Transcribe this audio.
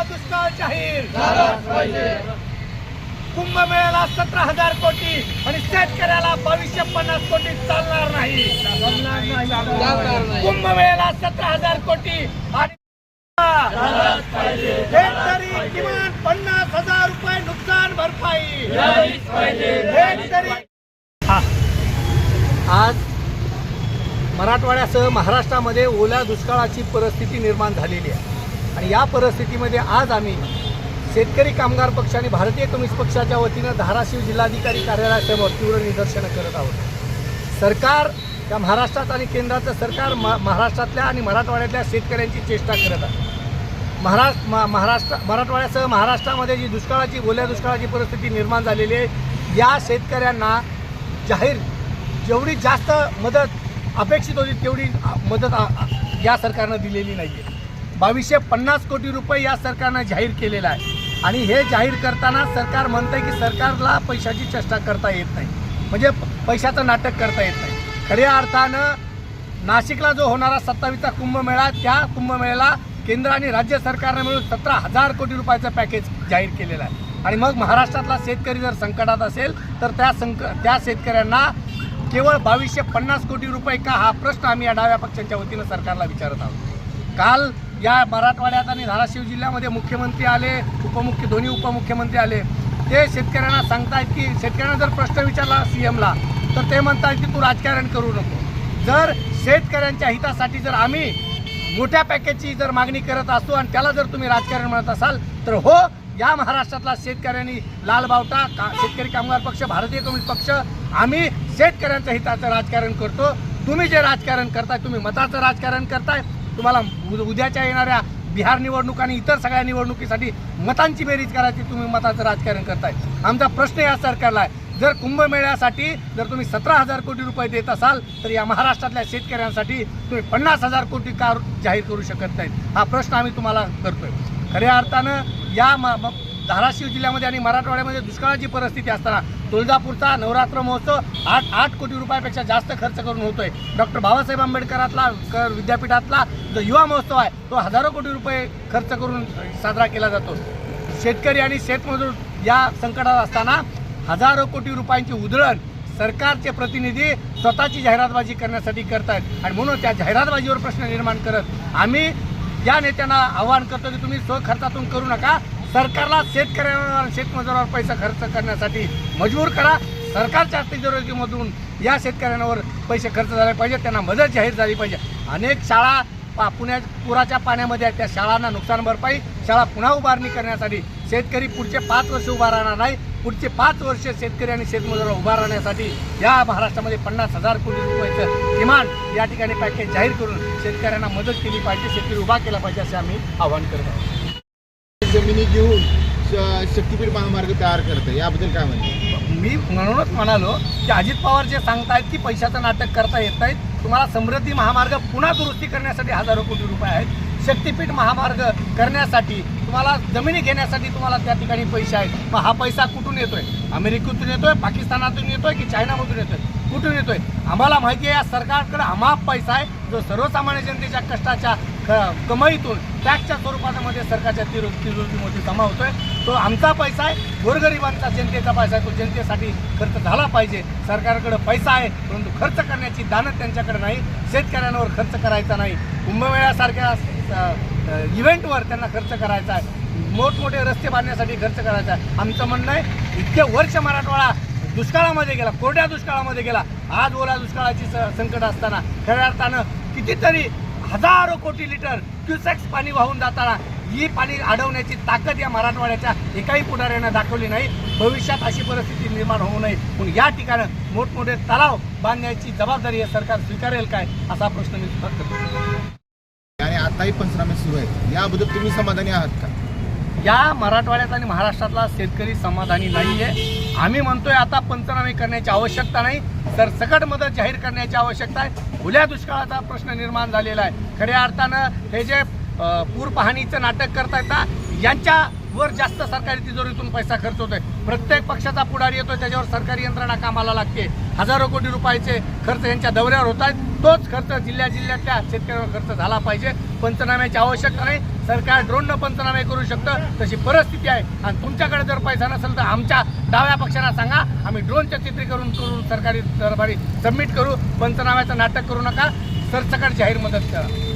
ओला दुष्काळ जाहीर. कुंभमेळ्याला सतरा हजार कोटी आणि शेतकऱ्याला बावीसशे पन्नास कोटी चालणार नाही. कुंभमेळ्याला सतरा हजार कोटी आणि किमान पन्नास हजार रुपये नुकसान भरपाई. हेक्टरी आज मराठवाड्यासह महाराष्ट्रामध्ये ओल्या दुष्काळाची परिस्थिती निर्माण झालेली आहे. आणि या परिस्थितीमध्ये आज आम्ही शेतकरी कामगार पक्ष आणि भारतीय कम्युनिस्ट पक्षाच्या वतीनं धाराशिव जिल्हाधिकारी कार्यालयासमोर तीव्र निदर्शनं करत आहोत. सरकार या महाराष्ट्रात आणि केंद्राचं सरकार महाराष्ट्रातल्या आणि मराठवाड्यातल्या शेतकऱ्यांची चेष्टा करत आहे. महाराष्ट्र म- महाराष्ट्र मराठवाड्यासह महाराष्ट्रामध्ये जी दुष्काळाची ओल्या दुष्काळाची परिस्थिती निर्माण झालेली आहे या शेतकऱ्यांना जाहीर जेवढी जास्त मदत अपेक्षित होती तेवढी मदत या सरकारनं दिलेली नाही आहे बावीसशे पन्नास कोटी रुपये या सरकारनं जाहीर केलेला आहे. आणि हे जाहीर करताना सरकार म्हणतं आहे की सरकारला पैशाची चेष्टा करता येत नाही. म्हणजे प- पैशाचं नाटक करता येत नाही. खऱ्या अर्थानं नाशिकला जो होणारा सत्तावीसचा कुंभमेळा त्या कुंभमेळ्याला केंद्र आणि राज्य सरकारनं मिळून सतरा हजार कोटी रुपयाचं पॅकेज जाहीर केलेलं आहे. आणि मग महाराष्ट्रातला शेतकरी जर संकटात असेल तर त्या संक त्या शेतकऱ्यांना केवळ बावीसशे पन्नास कोटी रुपये का? हा प्रश्न आम्ही या डाव्या पक्षांच्या वतीनं सरकारला विचारत आहोत. काल या मराठवाड्यात आणि धाराशिव जिल्ह्यामध्ये मुख्यमंत्री आले उपमुख्य दोन्ही उपमुख्यमंत्री आले. ते शेतकऱ्यांना सांगतायत की शेतकऱ्यांना जर प्रश्न विचारला सी एमला तर ते म्हणतात की तू राजकारण करू नको. जर शेतकऱ्यांच्या हितासाठी जर आम्ही मोठ्या पॅकेजची जर मागणी करत असतो आणि त्याला जर तुम्ही राजकारण म्हणत असाल तर हो या महाराष्ट्रातला शेतकऱ्यांनी लाल बावटा का शेतकरी कामगार पक्ष भारतीय कम्युनिस्ट पक्ष आम्ही शेतकऱ्यांच्या हिताचं राजकारण करतो. तुम्ही जे राजकारण करताय तुम्ही मताचं राजकारण करताय. तुम्हाला उद्याच्या येणाऱ्या बिहार निवडणूक आणि इतर सगळ्या निवडणुकीसाठी मतांची बेरीज करायची तुम्ही मताचं राजकारण करताय. आमचा प्रश्न या सरकारला आहे. जर कुंभमेळ्यासाठी जर तुम्ही सतरा हजार कोटी रुपये देत असाल तर या महाराष्ट्रातल्या शेतकऱ्यांसाठी तुम्ही पन्नास हजार कोटी का जाहीर करू शकत नाहीत? हा प्रश्न आम्ही तुम्हाला करतोय. खऱ्या अर्थानं या म- धाराशिव जिल्ह्यामध्ये आणि मराठवाड्यामध्ये दुष्काळाची परिस्थिती असताना तुळजापूरचा नवरात्र महोत्सव आठ आठ कोटी रुपयापेक्षा जास्त खर्च करून होतोय. डॉक्टर बाबासाहेब आंबेडकरातला विद्यापीठातला जो युवा महोत्सव आहे तो हजारो कोटी रुपये खर्च करून साजरा केला जातो. शेतकरी आणि शेतमजूर या संकटात असताना हजारो कोटी रुपयांची उधळण सरकारचे प्रतिनिधी स्वतःची जाहिरातबाजी करण्यासाठी करतायत. आणि म्हणून त्या जाहिरातबाजीवर प्रश्न निर्माण करत आम्ही या नेत्यांना आवाहन करतो की तुम्ही स्वखर्चातून करू नका. सरकारला शेतकऱ्यांवर शेतमजुरावर पैसा खर्च करण्यासाठी मजबूर करा. सरकारच्या तिजोरीमधून या शेतकऱ्यांवर पैसे खर्च झाले पाहिजे त्यांना मदत जाहीर झाली पाहिजे. अनेक शाळा पा पुण्यात पुराच्या पाण्यामध्ये आहेत. त्या शाळांना नुकसान भरपाई शाळा पुन्हा उभारणी करण्यासाठी शेतकरी पुढचे पाच वर्ष उभा राहणार नाही. पुढचे पाच वर्ष शेतकरी आणि शेतमजुरावर उभा राहण्यासाठी या महाराष्ट्रामध्ये पन्नास हजार कोटी रुपयाचं किमान या ठिकाणी पॅकेज जाहीर करून शेतकऱ्यांना मदत केली पाहिजे शेतकरी उभा केला पाहिजे असे आम्ही आवाहन करत आहोत. जमिनी घेऊन श- शक्तीपीठ महामार्ग तयार करतं याबद्दल काय म्हणते मी म्हणूनच म्हणालो की अजित पवार जे सांगतायत की पैशाचं नाटक करता येत नाहीत तुम्हाला समृद्धी महामार्ग पुन्हा दुरुस्ती करण्यासाठी हजारो कोटी रुपये आहेत. शक्तीपीठ महामार्ग करण्यासाठी तुम्हाला जमिनी घेण्यासाठी तुम्हाला त्या ठिकाणी पैसे आहेत. मग हा पैसा कुठून येतोय? अमेरिकेतून येतोय पाकिस्तानातून येतोय की चायनामधून येतोय? कुठून येतोय? आम्हाला माहिती आहे या सरकारकडे अमाप पैसा आहे. जो सर्वसामान्य जनतेच्या कष्टाच्या कमाईतून टॅक्सच्या स्वरूपामध्ये सरकारच्या तिरो तिजोरीमध्ये जमा आहे तो आमचा पैसा आहे. गोरगरिबांचा जनतेचा पैसा आहे. तो जनतेसाठी खर्च झाला पाहिजे. सरकारकडे पैसा आहे. परंतु खर्च करण्याची दानत त्यांच्याकडे नाही. शेतकऱ्यांवर खर्च करायचा नाही. कुंभमेळ्यासारख्या इव्हेंटवर त्यांना खर्च करायचा आहे. मोठमोठे रस्ते बांधण्यासाठी खर्च करायचा आहे. आमचं म्हणणं आहे इतके वर्ष मराठवाडा दुष्काळामध्ये गेला कोरड्या दुष्काळामध्ये गेला. आज ओला दुष्काळाची स- संकट असताना खऱ्या अर्थानं कितीतरी हजारो कोटी लिटर क्युसेक्स पाणी वाहून जाताना ही पाणी अडवण्याची ताकद या मराठवाड्याच्या एकाही पुढाऱ्यानं दाखवली नाही. भविष्यात अशी परिस्थिती निर्माण होऊ नये. म्हणून या ठिकाणं मोठमोठे तलाव बांधण्याची जबाबदारी हे सरकार स्वीकारेल काय असा प्रश्न मी करतो. आणि आताही पंचनामे सुरू आहेत. याबद्दल तुम्ही समाधानी आहात का? या मराठवाड्यात आणि महाराष्ट्रातला शेतकरी समाधानी नाही आहे आम्ही म्हणतोय आता पंचनामे करण्याची आवश्यकता नाही तर सकट मदत जाहीर करण्याची आवश्यकता आहे. खुल्या दुष्काळाचा प्रश्न निर्माण झालेला आहे. खऱ्या अर्थानं हे जे पूर पाहणीचं नाटक करता ना यांच्यावर जास्त सरकारी तिजोरीतून पैसा खर्च होतोय. प्रत्येक पक्षाचा पुढारी येतोय त्याच्यावर सरकारी यंत्रणा कामाला लागते. हजारो कोटी रुपयाचे खर्च यांच्या दौऱ्यावर होत आहेत तोच खर्च जिल्ह्या जिल्ह्यातल्या शेतकऱ्यांवर खर्च झाला पाहिजे. पंचनाम्याची आवश्यकता नाही. सरकार ड्रोननं पंचनामे करू शकतं तशी परिस्थिती आहे. आणि तुमच्याकडे जर पैसा नसेल तर आमच्या डाव्या पक्षांना सांगा. आम्ही ड्रोनच्या चित्रीकरण करून सरकारी दरबारी सबमिट करू. पंचनाम्याचं नाटक करू नका. सरसकट जाहीर मदत करा.